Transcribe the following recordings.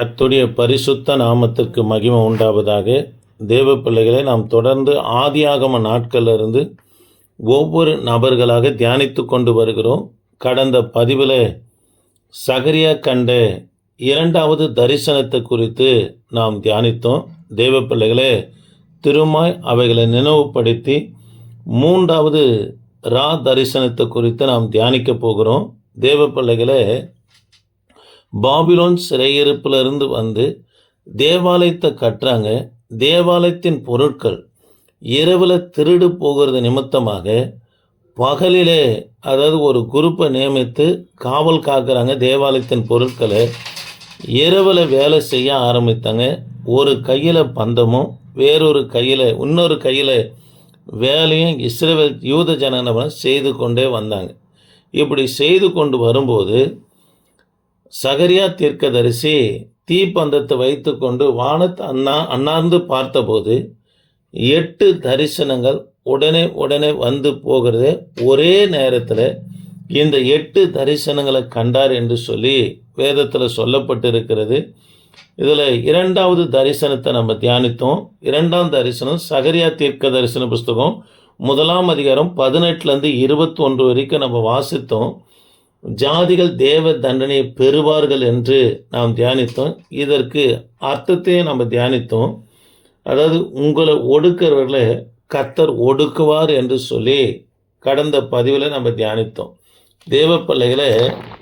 அத்துடைய பரிசுத்த நாமத்திற்கு மகிமை உண்டாவதாக தேவ பிள்ளைகளை நாம் தொடர்ந்து ஆதியாகம நாட்களிலிருந்து ஒவ்வொரு நபர்களாக தியானித்து கொண்டு வருகிறோம். கடந்த பதிவில் சகரியா கண்ட இரண்டாவது தரிசனத்தை குறித்து நாம் தியானித்தோம். தேவ பிள்ளைகளே திருமாய் அவைகளை நினைவுபடுத்தி மூன்றாவது ரா தரிசனத்தை குறித்து நாம் தியானிக்க போகிறோம். தேவ பிள்ளைகளை பாபிலோன் சிறையிருப்பிலிருந்து வந்து தேவாலயத்தை கட்டுறாங்க. தேவாலயத்தின் பொருட்கள் இரவில் திருடு போகிறது நிமித்தமாக பகலிலே அதாவது ஒரு குரூப்பை நியமித்து காவல் காக்குறாங்க தேவாலயத்தின் பொருட்களை. இரவில் வேலை செய்ய ஆரம்பித்தாங்க. ஒரு கையில் பந்தமும் வேறொரு கையில் இன்னொரு கையில் வேலையும் இஸ்ரேல் யூத ஜனனவன் செய்து கொண்டே வந்தாங்க. இப்படி செய்து கொண்டு வரும்போது சகரியா தீர்க்கதரிசி தீப்பந்தத்தை வைத்துக்கொண்டு வானத் அண்ணா அண்ணாந்து பார்த்தபோது எட்டு தரிசனங்கள் உடனே உடனே வந்து போகிறது. ஒரே நேரத்தில் இந்த எட்டு தரிசனங்களை கண்டார் என்று சொல்லி வேதத்தில் சொல்லப்பட்டிருக்கிறது. இதில் இரண்டாவது தரிசனத்தை நம்ம தியானித்தோம். இரண்டாம் தரிசனம் சகரியா தீர்க்க தரிசன புஸ்தகம். முதலாம் அதிகாரம் பதினெட்டுலேருந்து இருபத்தொன்று வரைக்கும் நம்ம வாசித்தோம். ஜாதிகள் தேவ தண்டனையை பெறுவார்கள் என்று நாம் தியானித்தோம். இதற்கு அர்த்தத்தையும் நம்ம தியானித்தோம். அதாவது உங்களை ஒடுக்கிறவர்களை கத்தர் ஒடுக்குவார் என்று சொல்லி கடந்த பதிவில் நம்ம தியானித்தோம். தேவ பிள்ளைகளை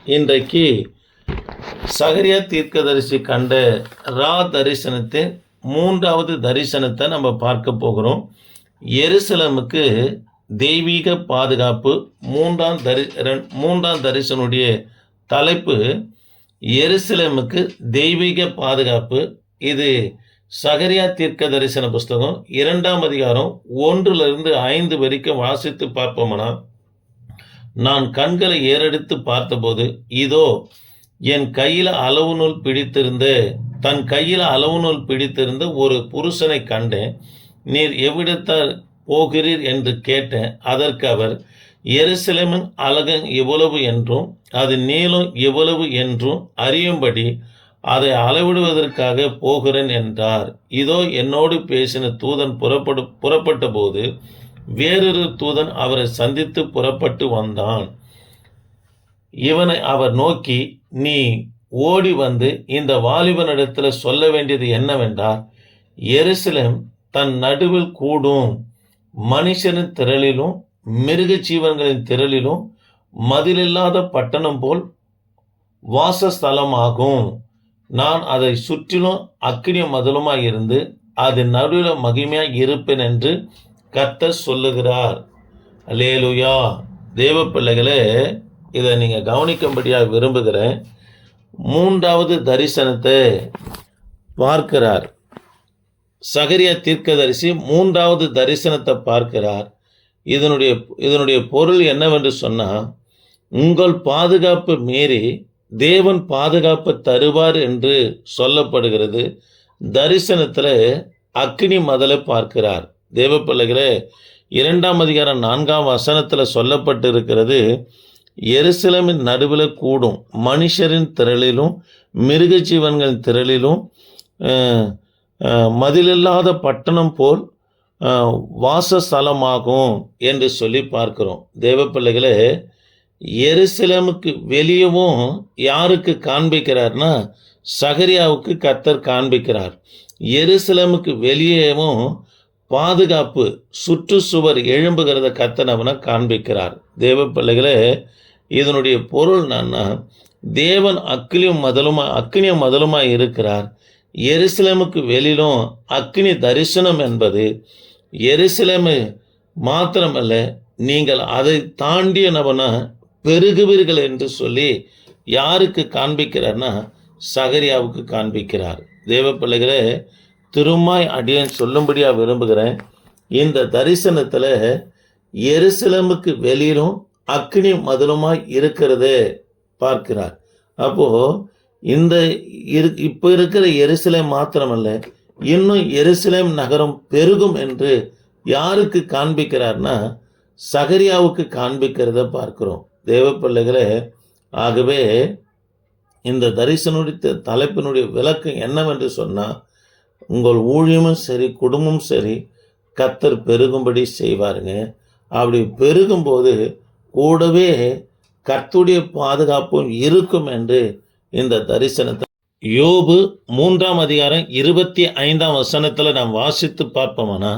இன்றைக்கு சகரியா தீர்க்கதரிசி கண்ட ரா தரிசனத்தின் மூன்றாவது தரிசனத்தை நம்ம பார்க்க போகிறோம். எருசலமுக்கு தெய்வீக பாதுகாப்பு மூன்றாம் தரி ரெண்- மூன்றாம் தரிசனுடைய தலைப்பு எருசலேமுக்கு தெய்வீக பாதுகாப்பு. இது சகரியா தீர்க்க தரிசன புஸ்தகம் இரண்டாம் அதிகாரம் ஒன்றிலிருந்து ஐந்து வரைக்கும் வாசித்து பார்ப்போம்னா? நான் கண்களை ஏறெடுத்து பார்த்தபோது இதோ என் கையில் அளவு நூல் பிடித்திருந்த தன் கையில் அளவு நூல் பிடித்திருந்த ஒரு புருஷனை கண்டேன். நீர் எவ்விடத்தால் போகிறீர் என்று கேட்டேன் அதற்கு அவர் எருசலேமின் அழகம் எவ்வளவு என்றும் அது நீளம் எவ்வளவு என்றும் அறியும்படி அதை அளவிடுவதற்காக போகிறேன் என்றார். இதோ என்னோடு பேசின தூதன் புறப்படு புறப்பட்ட போது வேறொரு தூதன் அவரை சந்தித்து புறப்பட்டு வந்தான். இவனை அவர் நோக்கி நீ ஓடி வந்து இந்த வாலிபனிடத்தில் சொல்ல வேண்டியது என்னவென்றால் எருசலேம் தன் நடுவில் கூடும். மனுஷனின் திரளிலும் மிருக ஜீவன்களின் திரளிலும் மதிலில்லாத பட்டணம் போல் வாசஸ்தலமாகும். நான் அதை சுற்றிலும் அக்கினிய மதிலுமாய் இருந்து அது நடுவில் மகிமையாக இருப்பேன் என்று கர்த்தர் சொல்லுகிறார். அல்லேலுயா. தேவ பிள்ளைகளே இதை நீங்கள் கவனிக்கும்படியாக விரும்புகிறேன். மூன்றாவது தரிசனத்தை பார்க்கிறார். சகரியா தீர்க்கதரிசி மூன்றாவது தரிசனத்தை பார்க்கிறார். இதனுடைய இதனுடைய பொருள் என்னவென்று சொன்னால் உங்கள் பாதுகாப்பு மீறி தேவன் பாதுகாப்பு தருவார் என்று சொல்லப்படுகிறது. தரிசனத்தில் அக்னி மதலை பார்க்கிறார். தேவ பிள்ளைகளே இரண்டாம் அதிகாரம் நான்காம் வசனத்தில் சொல்லப்பட்டிருக்கிறது எருசலமின் நடுவில் கூடும் மனுஷரின் திரளிலும் மிருக ஜீவன்களின் திரளிலும் மதிலில்லாத பட்டணம் போல் வாசஸ்தலமாகும் என்று சொல்லி பார்க்கிறோம். தேவ பிள்ளைகளே எருசலேமுக்கு வெளியவும் யாருக்கு காண்பிக்கிறார்னா சகரியாவுக்கு கத்தர் காண்பிக்கிறார். எருசலேமுக்கு வெளியேவும் பாதுகாப்பு சுற்றுச்சுவர் எழும்புகிறத கத்தனவனை அவனை காண்பிக்கிறார். தேவ பிள்ளைகளே இதனுடைய பொருள் என்னன்னா தேவன் அக்கினியும் மதலுமா அக்கினிய மதலுமாய் இருக்கிறார். எருசலேமுக்கு வெளியிலும் அக்னி தரிசனம் என்பது எருசலேமு மாத்திரமல்ல நீங்கள் அதை தாண்டிய நபனா பெருகுவீர்கள் என்று சொல்லி யாருக்கு காண்பிக்கிறார்னா சகரியாவுக்கு காண்பிக்கிறார். தேவ பிள்ளைகளே திருமாய் அடியன் சொல்லும்படியாக விரும்புகிறேன். இந்த தரிசனத்தில் எருசலேமுக்கு வெளியிலும் அக்னி மதுரமாய் இருக்கிறது பார்க்கிறார். அப்போது இந்த இரு இப்போ இருக்கிற எருசலேம் மாத்திரமல்ல இன்னும் எருசலேம் நகரம் பெருகும் என்று யாருக்கு காண்பிக்கிறார்னா சகரியாவுக்கு காண்பிக்கிறத பார்க்கிறோம். தேவ பிள்ளைகளே ஆகவே இந்த தரிசனுடைய தலைப்பினுடைய விளக்கம் என்னவென்று சொன்னால் உங்கள் ஊழியமும் சரி குடும்பமும் சரி கத்தர் பெருகும்படி செய்வாருங்க. அப்படி பெருகும்போது கூடவே கத்துடைய பாதுகாப்பும் இருக்கும் என்று இந்த தரிசனத்தை. யோபு மூன்றாம் அதிகாரம் இருபத்தி ஐந்தாம் வசனத்தில் நாம் வாசித்து பார்ப்போம்னா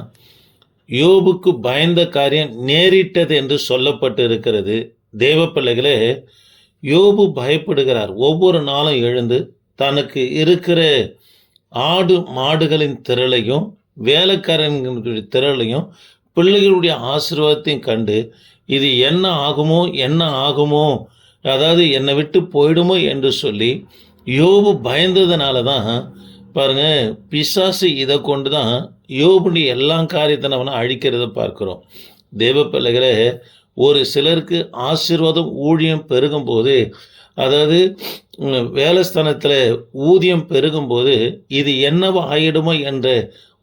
யோபுக்கு பயந்த காரியம் நேரிட்டது என்று சொல்லப்பட்டு இருக்கிறது தேவ பிள்ளைகளே யோபு பயப்படுகிறார். ஒவ்வொரு நாளும் எழுந்து தனக்கு இருக்கிற ஆடு மாடுகளின் திரளையும் வேலைக்காரன்களுடைய திரளையும் பிள்ளைகளுடைய ஆசீர்வாதத்தையும் கண்டு இது என்ன ஆகுமோ என்ன ஆகுமோ அதாவது என்னை விட்டு போயிடுமோ என்று சொல்லி யோபு பயந்ததுனால தான் பாருங்க பிசாசு இதை கொண்டு தான் யோபுடைய எல்லா காரியத்தை நம்ம அழிக்கிறத பார்க்குறோம். தேவ பிள்ளைகளே ஒரு சிலருக்கு ஆசீர்வாதம் ஊழியம் பெருகும்போது அதாவது வேலைஸ்தானத்தில் வேலை ஸ்தானத்தில் ஊதியம் பெருகும்போது இது என்னவோ ஆயிடுமோ என்ற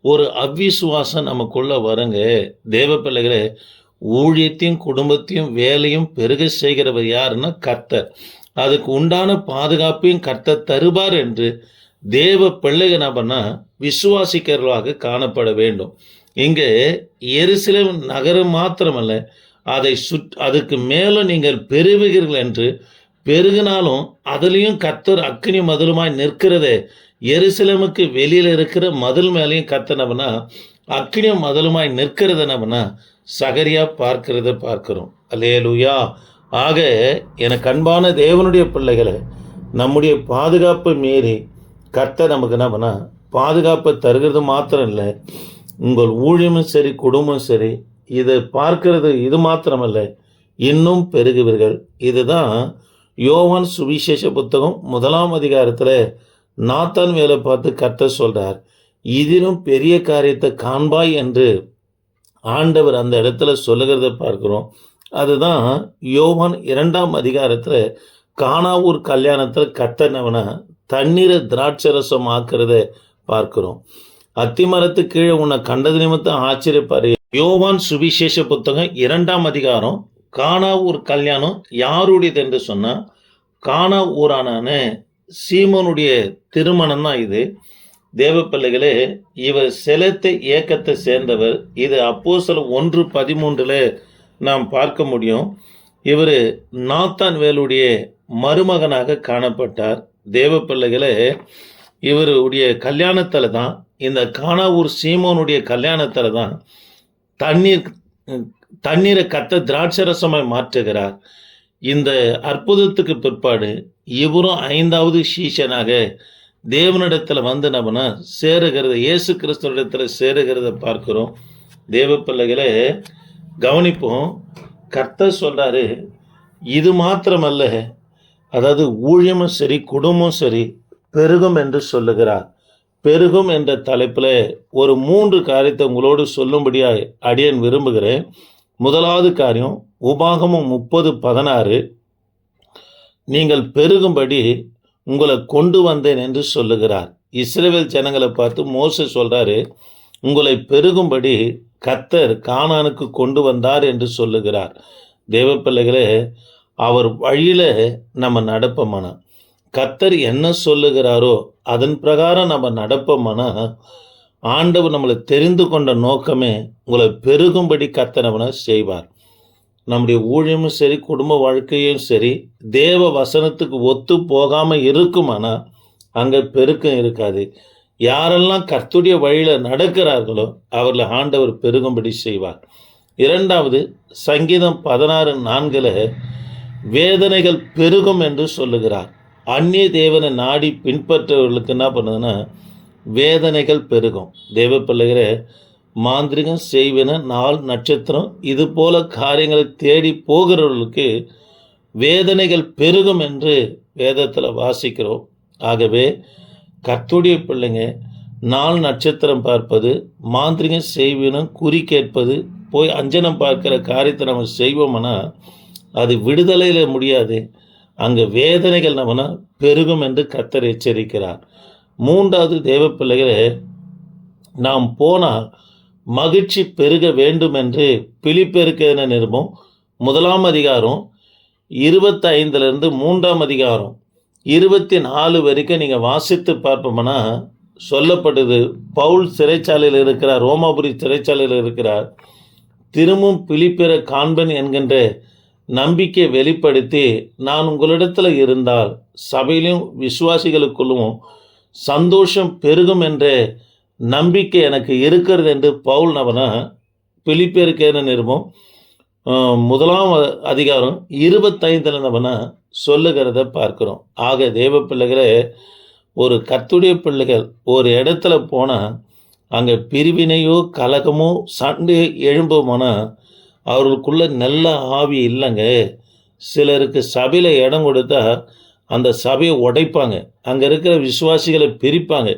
ஒரு அவ்விசுவாசம் நமக்குள்ளே வருங்க. தேவ பிள்ளைகளே ஊழியத்தையும் குடும்பத்தையும் வேலையும் பெருக செய்கிறவர் யாருன்னா கர்த்தர். அதுக்கு உண்டான பாதுகாப்பையும் கர்த்தர் தருவார் என்று தேவ பிள்ளைகள் நபர்னா விசுவாசிக்கிறவர்களாக காணப்பட வேண்டும். இங்கே எருசலேம் நகரம் மாத்திரமல்ல அதை சுற் அதுக்கு மேலும் நீங்கள் பெருகுவீர்கள் என்று பெருகினாலும் அதுலேயும் கர்த்தர் அக்னி மதிலுமாய் நிற்கிறதே. எருசலேமுக்கு வெளியில் இருக்கிற மதில் மேலேயும் கத்தனவனா அக்னி மதிலுமாய் நிற்கிறது என்னவனா சகரியா பார்க்கிறத பார்க்கிறோம். அல்லேலூயா. ஆக எனக்கு அன்பான தேவனுடைய பிள்ளைகளை நம்முடைய பாதுகாப்பை மீறி கர்த்தர் நமக்கு என்ன பண்ணா பாதுகாப்பை தருகிறது மாத்திரம் இல்லை. உங்கள் ஊழியமும் சரி குடும்பம் சரி இதை பார்க்கறது இது மாத்திரமல்ல இன்னும் பெருகுவீர்கள். இதுதான் யோவான் சுவிசேஷ புத்தகம் முதலாம் அதிகாரத்தில் நாத்தான் வேலை பார்த்து கர்த்தர் சொல்கிறார் இதிலும் பெரிய காரியத்தை காண்பாய் என்று ஆண்டவர் அந்த இடத்துல சொல்லுகிறத பார்க்குறோம். அதுதான் யோவான் இரண்டாம் அதிகாரத்தில் காணாவூர் கல்யாணத்தில் கத்தனவன தண்ணீரை திராட்சரசம் ஆக்கிறத பார்க்கிறோம். அத்திமரத்து கீழே உன்னை கண்டது நிமித்தம் ஆச்சரியப்பாரு. யோவான் சுவிசேஷ புத்தகம் இரண்டாம் அதிகாரம் காணாவூர் கல்யாணம் யாருடையது என்று சொன்னால் காணா ஊரானான சீமோனுடைய திருமணம் தான் இது. தேவ பிள்ளைகளே இவர் செலத்தை இயக்கத்தை சேர்ந்தவர். இது அப்போஸ்தல ஒன்று பதிமூன்றில் நாம் பார்க்க முடியும். இவர் நாத்தான் வேலுடைய மருமகனாக காணப்பட்டார். தேவ பிள்ளைகளே இவருடைய கல்யாணத்தில் தான் இந்த காணாவூர் சீமோனுடைய கல்யாணத்தில் தான் தண்ணீர் தண்ணீரை கத்த திராட்சரசமாய் மாற்றுகிறார். இந்த அற்புதத்துக்கு பிற்பாடு இவரும் ஐந்தாவது சீஷனாக தேவனிடத்தில் வந்து நம்மனா சேருகிறத இயேசு கிறிஸ்துவனிடத்தில் சேருகிறத பார்க்கிறோம். தேவ பிள்ளைகளை கவனிப்போம். கர்த்தர் சொல்றாரு இது மாத்திரமல்ல அதாவது ஊழியமும் சரி குடும்பம் சரி பெருகும் என்று சொல்லுகிறார். பெருகும் என்ற தலைப்பில் ஒரு மூன்று காரியத்தை உங்களோடு சொல்லும்படியாக அடியன் விரும்புகிறேன். முதலாவது காரியம் உபாகமும் முப்பது பதினாறு. நீங்கள் பெருகும்படி உங்களை கொண்டு வந்தேன் என்று சொல்லுகிறார். இஸ்ரேவேல் ஜனங்களை பார்த்து மோச சொல்றாரு உங்களை பெருகும்படி கத்தர் கானானுக்கு கொண்டு வந்தார் என்று சொல்லுகிறார். தேவ பிள்ளைகளே அவர் வழியில நம்ம நடப்போமானா? கத்தர் என்ன சொல்லுகிறாரோ அதன் பிரகாரம் நம்ம நடப்போமானா? ஆண்டவர் நம்மளை தெரிந்து கொண்ட நோக்கமே உங்களை பெருகும்படி கத்தனவனை செய்வார். நம்முடைய ஊழியமும் சரி குடும்ப வாழ்க்கையும் சரி தேவ வசனத்துக்கு ஒத்து போகாமல் இருக்குமானால் அங்கே பெருக்கம் இருக்காது. யாரெல்லாம் கர்த்துடைய வழியில் நடக்கிறார்களோ அவர்களை ஆண்டவர் பெருகும்படி செய்வார். இரண்டாவது சங்கீதம் பதினாறு நான்கில் வேதனைகள் பெருகும் என்று சொல்லுகிறார். அந்நிய தேவனை நாடி பின்பற்றவர்களுக்கு என்ன பண்ணுதுன்னா வேதனைகள் பெருகும். தேவ பிள்ளைகிற மாந்திரிகம் செய்வன நாள் நட்சத்திரம். இது போல காரியங்களை தேடி போகிறவர்களுக்கு வேதனைகள் பெருகும் என்று வேதத்தில் வாசிக்கிறோம். ஆகவே கத்துடைய பிள்ளைங்க நாள் நட்சத்திரம் பார்ப்பது மாந்திரிகம் செய்வினம் குறி கேட்பது போய் அஞ்சனம் பார்க்கிற காரியத்தை நம்ம செய்வோம்னா அது விடுதலையில் முடியாது. அங்கே வேதனைகள் நம்மனா பெருகும் என்று கத்தர் எச்சரிக்கிறார். மூன்றாவது தேவ பிள்ளைகளே நாம் போனால் மகிழ்ச்சி பெருக வேண்டும் என்று பிலிப்பெருக்க நிருபம். முதலாம் அதிகாரம் இருபத்தைந்துலேருந்து மூன்றாம் அதிகாரம். இருபத்தி நாலு வரைக்கும் நீங்கள் வாசித்து பார்ப்போம்னா சொல்லப்படுது பவுல் சிறைச்சாலையில் இருக்கிறார் ரோமாபுரி சிறைச்சாலையில் இருக்கிறார். திரும்பவும் பிலிப்பிற காண்பன் என்கின்ற நம்பிக்கை வெளிப்படுத்தி நான் உங்களிடத்தில் இருந்தால் சபையிலும் விசுவாசிகளுக்குள்ளும் சந்தோஷம் பெருகும் என்ற நம்பிக்கை எனக்கு இருக்கிறது என்று பவுல் நபனா பிலிப்பேருக்கு என்ன நிருபம் முதலாம் அதிகாரம் இருபத்தைந்தில் நபனா சொல்லுகிறத பார்க்குறோம். ஆக தேவ பிள்ளைகளே ஒரு கத்துடைய பிள்ளைகள் ஒரு இடத்துல போனால் அங்கே பிரிவினையோ கலகமோ சண்டை எழும்புமானால் அவர்களுக்குள்ள நல்ல ஆவி இல்லைங்க. சிலருக்கு சபையில் இடம் கொடுத்தா அந்த சபையை உடைப்பாங்க. அங்கே இருக்கிற விசுவாசிகளை பிரிப்பாங்க.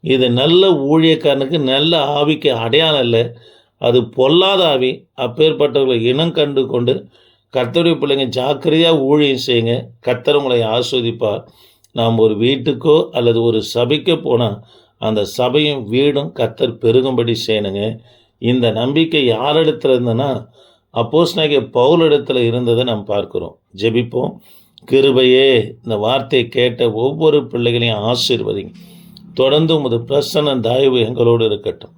இது நல்ல ஊழியக்காரனுக்கு நல்ல ஆவிக்கு அடையாளம் இல்லை. அது பொல்லாத ஆவி. அப்பேற்பட்டவர்களை இனம் கண்டு கொண்டு கத்தருடைய பிள்ளைங்க ஜாக்கிரதையாக ஊழியம் செய்யுங்க. கத்தர் உங்களை ஆஸ்வதிப்பார். நாம் ஒரு வீட்டுக்கோ அல்லது ஒரு சபைக்கோ போனால் அந்த சபையும் வீடும் கத்தர் பெருகும்படி செய்யணுங்க. இந்த நம்பிக்கை யாரிடத்துல இருந்ததுன்னா அப்போஸ் நாய்க்கு பவுல் இடத்துல இருந்ததை நாம் பார்க்குறோம். ஜெபிப்போம். கிருபையே இந்த வார்த்தையை கேட்ட ஒவ்வொரு பிள்ளைகளையும் ஆசீர்வதிங்க. தொடர்ந்து உமது பிரசன்ன தயவு எங்களோடு இருக்கட்டும்.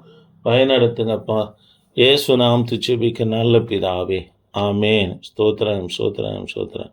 பயனடுத்துங்கப்பா. ஏசு நாம் துச்சிபிக்க நல்ல பிதாவே. ஆமேன். ஸ்தோத்திரம் ஸ்தோத்திரம் ஸ்தோத்திரம்.